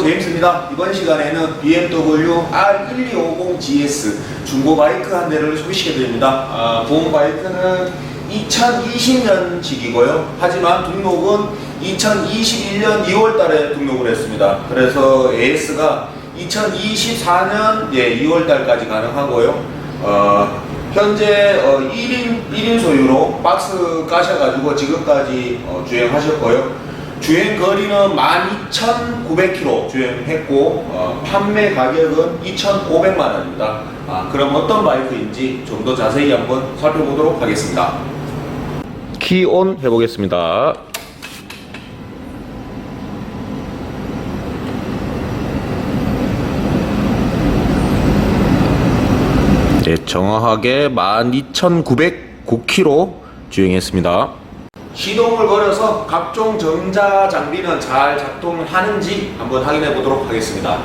제임스입니다. 이번 시간에는 BMW R1250GS 중고 바이크 한 대를 소개시켜 드립니다. 아, 본 바이크는 2020년식이고요. 하지만 등록은 2021년 2월 달에 등록을 했습니다. 그래서 AS가 2024년 예, 2월 달까지 가능하고요. 어, 현재 어, 1인, 1인 소유로 박스 까셔가지고 지금까지 어, 주행하셨고요. 주행 거리는 12,900km 주행했고 어, 판매 가격은 2,500만 원입니다. 아, 그럼 어떤 바이크인지 좀 더 자세히 한번 살펴보도록 하겠습니다. 키온 해보겠습니다. 네, 정확하게 12,909km 주행했습니다. 시동을 걸어서 각종 전자 장비는 잘 작동하는지 한번 확인해 보도록 하겠습니다.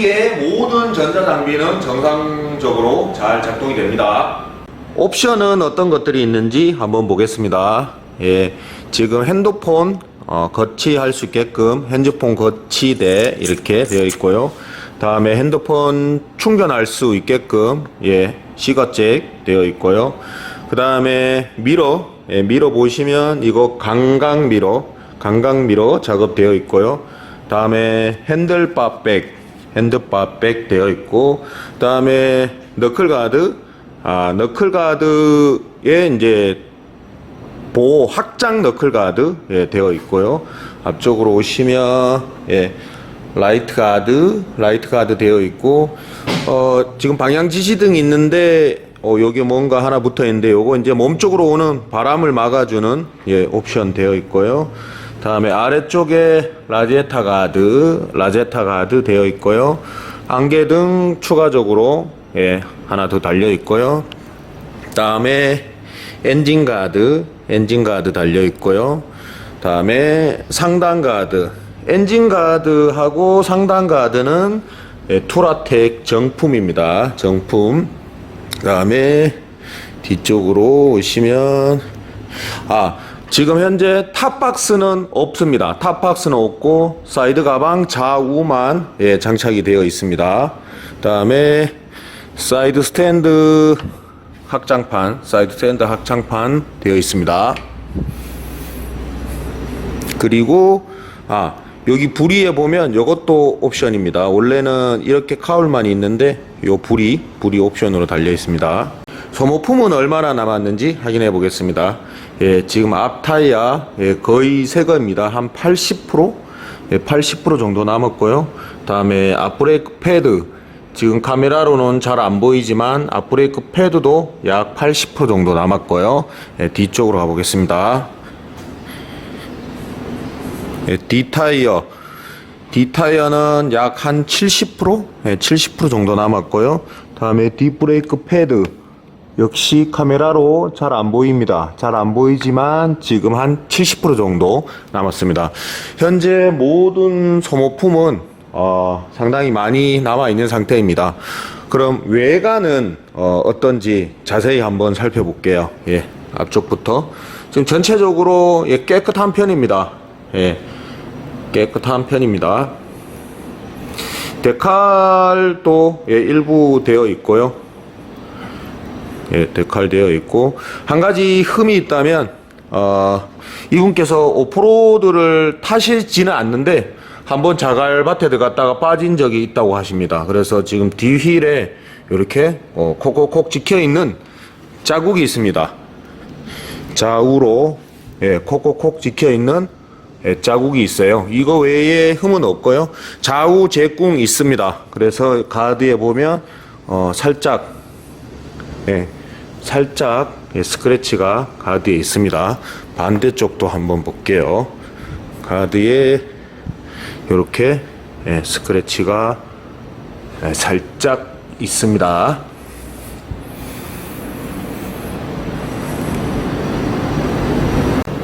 이에 모든 전자 장비는 정상적으로 잘 작동이 됩니다. 옵션은 어떤 것들이 있는지 한번 보겠습니다. 예, 지금 핸드폰 어, 거치할 수 있게끔 핸드폰 거치대 이렇게 되어 있고요. 다음에 핸드폰 충전할 수 있게끔 예, 시거잭 되어 있고요. 그 다음에 미러, 예, 미러 보시면 이거 강강 미러, 강강 미러 작업되어 있고요. 다음에 핸들바 백, 핸드바 백 되어 있고, 다음에 너클 가드, 아 너클 가드에 이제 보호 확장 너클 가드 예, 되어 있고요. 앞쪽으로 오시면 예, 라이트 가드, 라이트 가드 되어 있고 어, 지금 방향 지시등 있는데 어, 여기 뭔가 하나 붙어 있는데 요거 이제 몸쪽으로 오는 바람을 막아주는 예, 옵션 되어 있고요. 다음에 아래쪽에 라제타 가드, 라제타 가드 되어 있고요. 안개등 추가적으로 예, 하나 더 달려 있고요. 다음에 엔진 가드, 엔진 가드 달려 있고요. 다음에 상단 가드, 엔진 가드하고 상단 가드는 예, 투라텍 정품입니다. 정품. 다음에 뒤쪽으로 오시면 아 지금 현재 탑박스는 없습니다. 탑박스는 없고 사이드 가방 좌우만 예, 장착이 되어 있습니다. 다음에 사이드 스탠드 확장판, 사이드 스탠드 확장판 되어 있습니다. 그리고 아 여기 부리에 보면 이것도 옵션입니다. 원래는 이렇게 카울만 있는데 요 부리 부리 옵션으로 달려 있습니다. 소모품은 얼마나 남았는지 확인해 보겠습니다. 예, 지금 앞 타이어 예, 거의 새 겁니다. 한 80%? 예, 80% 정도 남았고요. 다음에 앞브레이크 패드 지금 카메라로는 잘 안 보이지만 앞브레이크 패드도 약 80% 정도 남았고요. 예, 뒤쪽으로 가보겠습니다. 예, D 타이어 D 타이어는 약 한 70%? 예, 70% 정도 남았고요. 다음에 D 브레이크 패드 역시 카메라로 잘 안 보입니다. 잘 안 보이지만 지금 한 70% 정도 남았습니다. 현재 모든 소모품은 어, 상당히 많이 남아 있는 상태입니다. 그럼 외관은 어, 어떤지 자세히 한번 살펴볼게요. 예, 앞쪽부터 지금 전체적으로 예, 깨끗한 편입니다. 예, 깨끗한 편입니다. 데칼도 예, 일부 되어 있고요. 예, 데칼 되어 있고 한 가지 흠이 있다면 어, 이분께서 오프로드를 타시지는 않는데 한번 자갈밭에 들어갔다가 빠진 적이 있다고 하십니다. 그래서 지금 뒤휠에 이렇게 어, 콕콕콕 찍혀 있는 자국이 있습니다. 좌우로 예, 콕콕콕 찍혀 있는 예, 자국이 있어요. 이거 외에 흠은 없고요. 좌우 제꿍 있습니다. 그래서 가드에 보면 어, 살짝 예, 살짝 예, 스크래치가 가드에 있습니다. 반대쪽도 한번 볼게요. 가드에 이렇게 예, 스크래치가 예, 살짝 있습니다.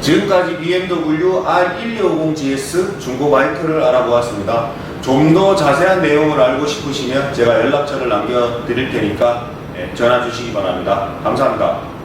지금까지 BMW R1250GS 중고 바이크를 알아보았습니다. 좀 더 자세한 내용을 알고 싶으시면 제가 연락처를 남겨드릴 테니까 전화 주시기 바랍니다. 감사합니다.